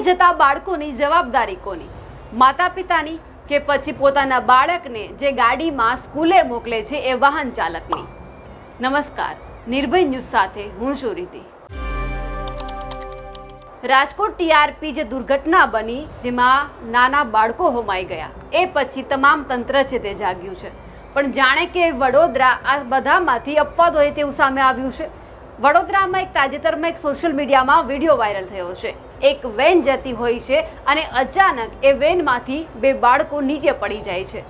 જતા બાળકોની જવાબદારી કોની? માતા પિતાની કે પછી પોતાના બાળકને જે ગાડીમાં સ્કૂલે મોકલે છે એ વાહન ચાલકની? નમસ્કાર, નિર્ભય ન્યૂઝ સાથે હું છું રીતિ. રાજકોટ ટીઆરપી જે દુર્ઘટના બની, જેમાં નાના બાળકો હોમાઈ ગયા. એ પછી તમામ તંત્ર છે તે જાગ્યું છે. પણ જાણે કે વડોદરા આ બધામાંથી અપવાદ હોય તેવું સામે આવ્યું છે? વડોદરામાં એક તાજેતરમાં એક સોશિયલ મીડિયામાં વીડિયો વાયરલ થયો છે. એક વેન જતી હોય છે અને અચાનક એ વેનમાંથી બે બાળકો નીચે પડી જાય છે.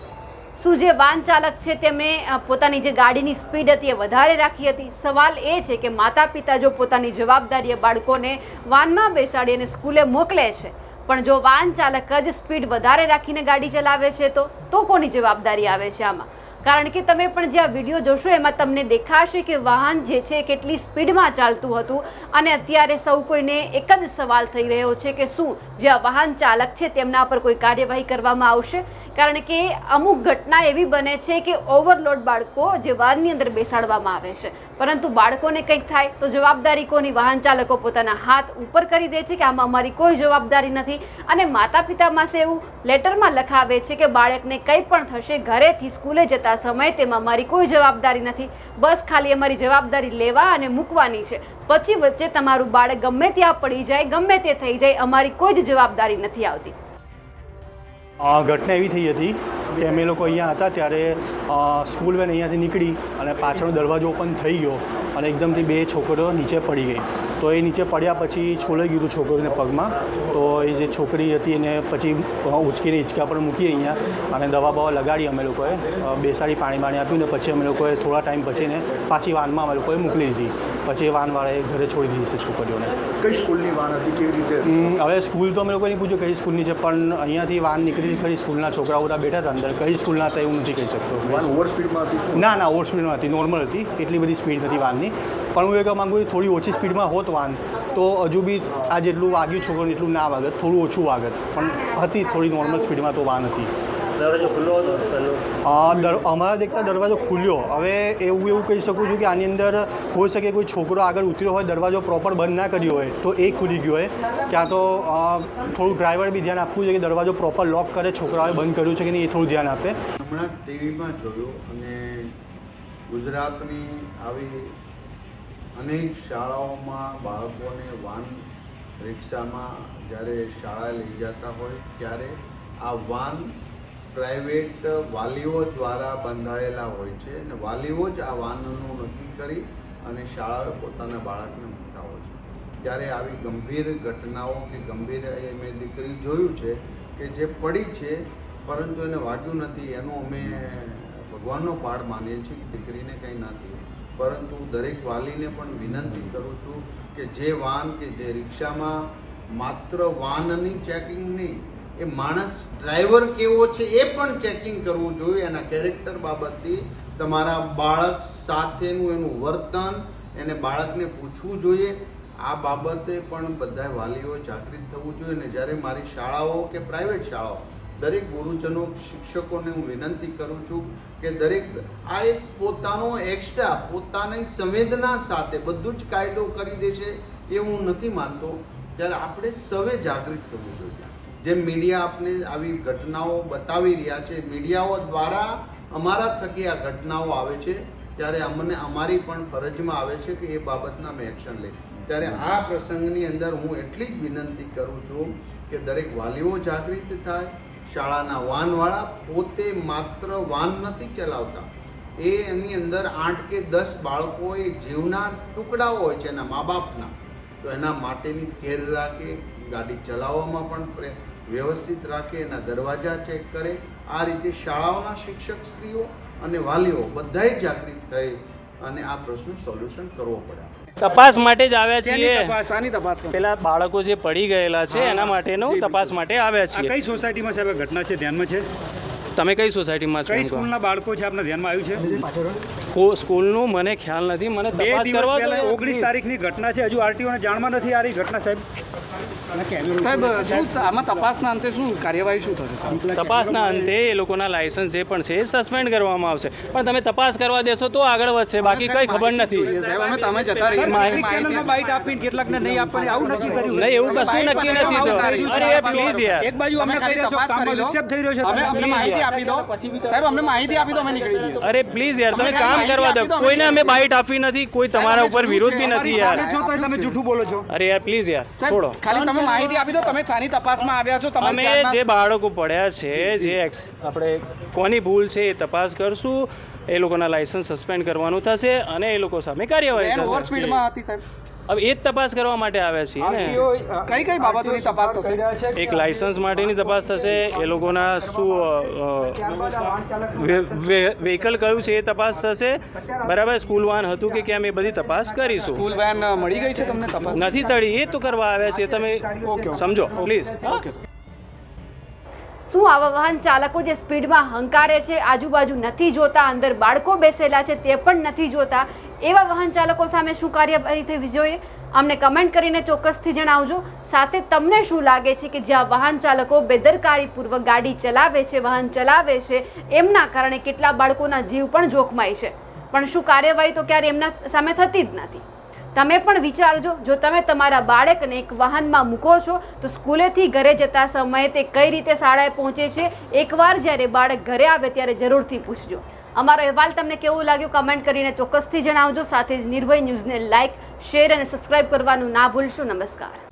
શું જે વાહન ચાલક છે તેમણે પોતાની જે ગાડીની સ્પીડ હતી એ વધારે રાખી હતી? સવાલ એ છે કે માતા પિતા જો પોતાની જવાબદારીએ બાળકોને વાનમાં બેસાડી અને સ્કૂલે મોકલે છે, પણ જો વાહન ચાલક જ સ્પીડ વધારે રાખીને ગાડી ચલાવે છે તો? તો કોની જવાબદારી આવે છે આમાં? કારણ કે તમે પણ જે આ વીડિયો જોશો, એમાં તમને દેખાશે કે વાહન જે છે કેટલી સ્પીડમાં ચાલતું હતું અને અત્યારે સૌ કોઈને એક જ સવાલ થઈ રહ્યો છે કે શું જે આ વાહન ચાલક છે તેમના પર કોઈ કાર્યવાહી કરવામાં આવશે? કારણ કે અમુક ઘટના એવી બને છે કે ઓવરલોડ બાળકો જે વાહનની અંદર બેસાડવામાં આવે છે. પરંતુ બાળકોને કંઈક થાય તો જવાબદારી કોની? વાહન ચાલકો પોતાના હાથ ઉપર કરી દે છે કે આમાં અમારી કોઈ જવાબદારી નથી. અને માતા પિતા પાસે એવું લેટરમાં લખાવે છે કે બાળકને કંઈ પણ થશે, ઘરેથી સ્કૂલે જતા સમયે તેમાં મારી કોઈ જવાબદારી નથી. બસ ખાલી અમારી જવાબદારી લેવા અને મૂકવાની છે. પછી વચ્ચે તમારું બાળક ગમે ત્યાં પડી જાય, ગમે તે થઈ જાય, અમારી કોઈ જ જવાબદારી નથી આવતી. ઘટના એવી થઈ હતી કે અમે લોકો અહીંયા હતા ત્યારે સ્કૂલ વેન અહીંયાથી નીકળી અને પાછળનો દરવાજો ઓપન થઈ ગયો અને એકદમથી બે છોકરીઓ નીચે પડી ગઈ. તો એ નીચે પડ્યા પછી છોલાઈ ગયું હતું છોકરીને પગમાં. તો એ જે છોકરી હતી એને પછી ઉચકીને હિંચકા પર મૂકી અહીંયા અને દવા બવા લગાડી અમે લોકોએ બેસાડી પાણી બાણી આપ્યું ને પછી અમે લોકોએ થોડા ટાઈમ પછી ને પાછી વાનમાં અમે લોકોએ મોકલી દીધી. પછી એ વાનવાળાએ ઘરે છોડી દીધી છે છોકરીઓને. કઈ સ્કૂલની વાન હતી કેવી રીતે? હવે સ્કૂલ તો અમે લોકોએ નહીં પૂછ્યું કઈ સ્કૂલની છે પણ અહીંયાથી વાન નીકળી ખરી સ્કૂલના છોકરાઓ બધા બેઠા હતા અંદર કઈ સ્કૂલના હતા એવું નથી કહી શકતો. ઓવર સ્પીડમાં હતી ના ના ઓવર સ્પીડમાં હતી. નોર્મલ હતી. એટલી બધી સ્પીડ નથી વાનની. પણ હું એ કહેવા માગું છું, થોડી ઓછી સ્પીડમાં હોત વાન તો હજુ બી આ જેટલું વાગ્યું છોકરો એટલું ના વાગત થોડું ઓછું વાગત. પણ હતી થોડી નોર્મલ સ્પીડમાં તો વાન હતી. દરવાજો ખુલ્લો હતો અમારા દેખતા દરવાજો ખુલ્યો. હવે એવું એવું કહી શકું છું કે આની અંદર હોઈ શકે કોઈ છોકરો આગળ ઉતર્યો હોય દરવાજો પ્રોપર બંધ ના કર્યો હોય તો એ ખુલી ગયો હોય. ક્યાં તો થોડું ડ્રાઈવર બી ધ્યાન આપવું જોઈએ કે દરવાજો પ્રોપર લોક કરે છોકરાઓએ બંધ કર્યું છે કે નહીં એ થોડું ધ્યાન આપે. હમણાં ટીવીમાં જોયું અને ગુજરાતની આવી અનેક શાળાઓમાં બાળકોને વાન રિક્ષામાં જ્યારે શાળાએ લઈ જતા હોય ત્યારે આ વાન પ્રાઇવેટ વાલીઓ દ્વારા બંધાયેલા હોય છે અને વાલીઓ જ આ વાનનું નક્કી કરી અને શાળાએ પોતાના બાળકને મૂકતા હોય છે. ત્યારે આવી ગંભીર ઘટનાઓ કે ગંભીર એ મેં દીકરી જોયું છે કે જે પડી છે, પરંતુ એને વાગ્યું નથી, એનું અમે ભગવાનનો પાડ માનીએ છીએ કે દીકરીને કંઈ નથી પરંતુ દરેક વાલીને પણ વિનંતી કરું છું કે જે વાન કે જે રિક્ષામાં માત્ર વાનની ચેકિંગ નહીં એ માણસ ડ્રાઈવર કેવો છે એ પણ ચેકિંગ કરવું જોઈએ એના કેરેક્ટર બાબતથી તમારા બાળક સાથેનું એનું વર્તન, એને બાળકને પૂછવું જોઈએ. આ બાબતે પણ બધા વાલીઓ જાગૃત થવું જોઈએ અને જ્યારે મારી શાળાઓ કે પ્રાઇવેટ શાળાઓ, દરેક ગુરુજનો, શિક્ષકોને હું વિનંતી કરું છું કે દરેક આ એક પોતાનો એક્સ્ટ્રા પોતાની સંવેદના સાથે બધું જ કાયદો કરી દેશે એ હું નથી માનતો. ત્યારે આપણે સૌએ જાગૃત થવું જોઈએ. જેમ મીડિયા આપને આવી ઘટનાઓ બતાવી રહ્યા છે મીડિયાઓ દ્વારા અમારા થકી આ ઘટનાઓ આવે છે, ત્યારે અમને અમારી પણ ફરજમાં આવે છે કે એ બાબતના અમે એક્શન લે ત્યારે આ પ્રસંગની અંદર હું એટલી જ વિનંતી કરું છું કે દરેક વાલીઓ જાગૃત થાય, શાળાના વાનવાળા પોતે માત્ર વાન નથી ચલાવતા. એ એની અંદર આઠ કે દસ બાળકો એ જીવના ટુકડાઓ હોય છે એના મા બાપના. તો એના માટેની કેર રાખે ગાડી ચલાવવામાં પણ વ્યવસ્થિત રાખે એના દરવાજા ચેક કરે. આ રીતે શાળાઓના શિક્ષકશ્રીઓ અને વાલીઓ બધાએ જાગૃત થઈ અને આ પ્રશ્નનું સોલ્યુશન કરવો પડે. તપાસ માટે જ આવ્યા છીએ. તપાસ? તપાસ પેલા બાળકો જે પડી ગયેલા છે એના માટેનું તપાસ માટે આવ્યા છીએ. કઈ સોસાયટીમાં સાહેબ ઘટના છે? ધ્યાનમાં છે? તમે કઈ સોસાયટીમાં છો? કઈ સ્કૂલના બાળકો છે? આપના ધ્યાનમાં આવ્યું છે? કો- સ્કૂલનું મને ખ્યાલ નથી. મને તપાસ કરવા. ઓગણીસ તારીખની ઘટના છે. હજુ આરટીઓને જાણમાં નથી આ રહી ઘટના સાહેબ. સાહેબ શું આમાં તપાસના અંતે શું કાર્યવાહી શું થશે સાહેબ? તપાસના અંતે એ લોકોના લાયસન્સ જે પણ છે એ સસ્પેન્ડ કરવામાં આવશે. પણ તમે તપાસ કરવા દેશો તો આગળ વધશે બાકી કંઈ ખબર નથી. સાહેબ અમે તમે જતા રહીએ માહિતી- માહિતી આપીને કેટલાકને નહીં આપવાની આવું નક્કી કર્યું નહીં એવું કશું નક્કી નથી થયું. અરે પ્લીઝ યાર. એક બાજુ અમને તમે કહી દેશો કામમાં વિક્ષેપ થઈ રહ્યો છે અમે તમે અમને માહિતી આપી દો. સાહેબ અમને માહિતી આપી દો અમે નીકળી જઈએ. અરે પ્લીઝ યાર તમે કામ કરવા દો. કોઈને અમે બાઈટ બાઇટ આપી નથી કોઈ તમારા ઉપર વિરોધ બી નથી યાર. તમે જૂઠું બોલો છો. અરે યાર પ્લીઝ યાર છોડો. ખાલી તમે માહિતી આપી દો તમે સાની તપાસમાં આવ્યા છો તમે જે બાળકો પડ્યા છે જે આપણે કોની ભૂલ છે એ તપાસ કરશું. એ લોકોના લાયસન્સ સસ્પેન્ડ કરવાનું થશે અને એ લોકો સામે કાર્યવાહી થશે. સ્પીડમાં હતી સાહેબ. હવે એ જ તપાસ કરવા માટે આવ્યા છીએ ને. કઈ કઈ બાબતોની તપાસ થશે? એક લાયસન્સ માટેની તપાસ થશે એ લોકોના શું વ્હીકલ કયું છે એ તપાસ થશે? બરાબર સ્કૂલ વાન હતું કે કેમ એ બધી તપાસ કરીશું. સ્કૂલ વાન મળી ગઈ છે તમને તપાસ? નથી તળી એ તો કરવા આવ્યા છે તમે સમજો પ્લીઝ ઓકે શું આવા વાહન ચાલકો જે સ્પીડમાં હંકારે છે, આજુબાજુ નથી જોતા, અંદર બાળકો બેસેલા છે તે પણ નથી જોતા, એવા વાહન ચાલકો સામે શું કાર્યવાહી થવી જોઈએ? અમને કમેન્ટ કરીને ચોક્કસથી જણાવજો. સાથે તમને શું લાગે છે કે જ્યાં વાહન ચાલકો બેદરકારીપૂર્વક ગાડી ચલાવે છે, વાહન ચલાવે છે, એમના કારણે કેટલા બાળકોના જીવ પણ જોખમાય છે? પણ શું કાર્યવાહી તો ક્યારે એમના સામે થતી જ નથી? તમે પણ વિચારજો, જો તમે તમારા બાળકને એક વાહનમાં મૂકો છો, તો સ્કૂલેથી ઘરે જતા સમયે તે કઈ રીતે શાળાએ પહોંચે છે, એકવાર જ્યારે બાળક ઘરે આવે ત્યારે જરૂરથી પૂછજો. અમારો અહેવાલ તમને કેવું લાગ્યું કમેન્ટ કરીને ચોક્કસથી જણાવજો, સાથે જ નિર્ભય ન્યૂઝને લાઇક શેર અને સબસ્ક્રાઇબ કરવાનું ના ભૂલશો. નમસ્કાર.